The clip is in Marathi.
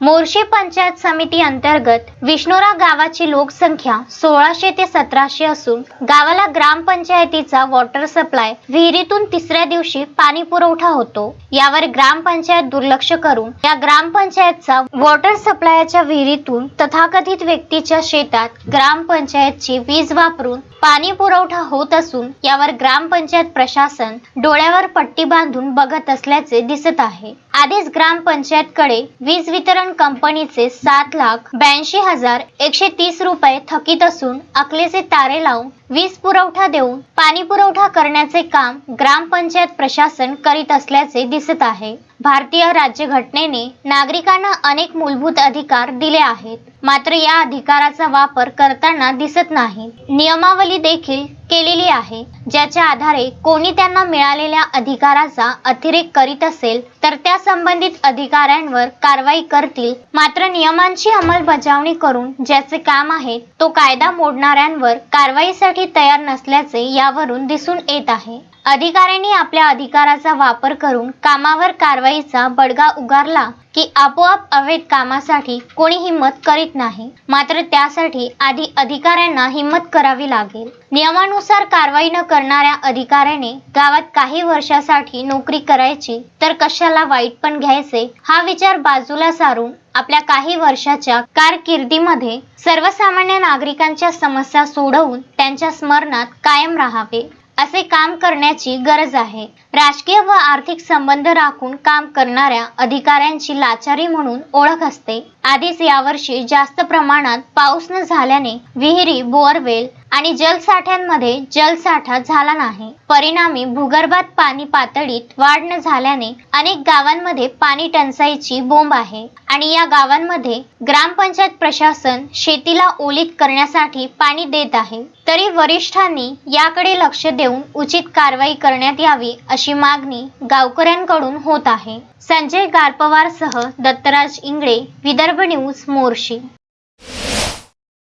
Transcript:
मोर्शी पंचायत समिती अंतर्गत विष्णोरा गावाची लोकसंख्या सोळाशे ते सतराशे असून गावाला ग्रामपंचायतीचा वॉटर सप्लाय विहिरीतून तिसऱ्या दिवशी पाणी पुरवठा होतो. यावर ग्रामपंचायत दुर्लक्ष करून या ग्रामपंचायतचा वॉटर सप्लायच्या विहिरीतून तथाकथित व्यक्तीच्या शेतात ग्रामपंचायतची वीज वापरून पाणी पुरवठा होत असून यावर ग्रामपंचायत प्रशासन डोळ्यावर पट्टी बांधून बघत असल्याचे दिसत आहे. आधीच ग्रामपंचायतकडे वीज वितरण कंपनीचे सात लाख ब्याऐंशी हजार एकशे तीस रुपये थकीत असून अकलेचे तारे लावून वीज पुरवठा देऊन पाणी पुरवठा करण्याचे काम ग्रामपंचायत प्रशासन करीत असल्याचे दिसत आहे. भारतीय राज्यघटनेने नागरिकांना अनेक मूलभूत अधिकार दिले आहेत. मात्र या अधिकाराचा वापर करताना दिसत नाही. नियमावली देखील केलेली आहे. ज्याच्या आधारे कोणी त्यांना मिळालेल्या अधिकाराचा अतिरेक करीत असेल तर त्या संबंधित अधिकाऱ्यांवर कारवाई करतील. मात्र नियमांची अंमलबजावणी करून ज्याचे काम आहे तो कायदा मोडणाऱ्यांवर कारवाईसाठी तयार नसल्याचे यावरून दिसून येत आहे. अधिकाऱ्यांनी आपल्या अधिकाराचा वापर करून कामावर कारवाईचा बडगा उगारला की आपोआप अवैध कामासाठी कोणी हिंमत करीत नाही. मात्र त्यासाठी आधी अधिकाऱ्यांना हिंमत करावी लागेल. नियमानुसार कारवाई न करणाऱ्या अधिकाऱ्याने गावात काही वर्षासाठी नोकरी करायची तर कशाला वाईट पण घ्यायचे हा विचार बाजूला सारून आपल्या काही वर्षाच्या कारकिर्दीमध्ये सर्वसामान्य नागरिकांच्या समस्या सोडवून त्यांच्या स्मरणात कायम राहावे. असे काम करण्याची गरज आहे. राजकीय व आर्थिक संबंध राखून काम करणाऱ्या अधिकाऱ्यांची लाचारी म्हणून ओळख असते. आधीच यावर्षी जास्त प्रमाणात पाऊस न झाल्याने विहिरी बोअरवेल आणि जलसाठ्यांमध्ये जलसाठा झाला नाही. परिणामी भूगर्भात पाणी पातळीत वाढ न झाल्याने अनेक गावांमध्ये पाणी टंचाईची बोंब आहे आणि या गावांमध्ये ग्रामपंचायत प्रशासन शेतीला ओलीत करण्यासाठी पाणी देत आहे. तरी वरिष्ठांनी याकडे लक्ष देऊन उचित कारवाई करण्यात यावी अशी मागणी गावकऱ्यांकडून होत आहे. संजय गारपवारसह दत्तराज इंगळे विदर्भ न्यूज मोर्शी.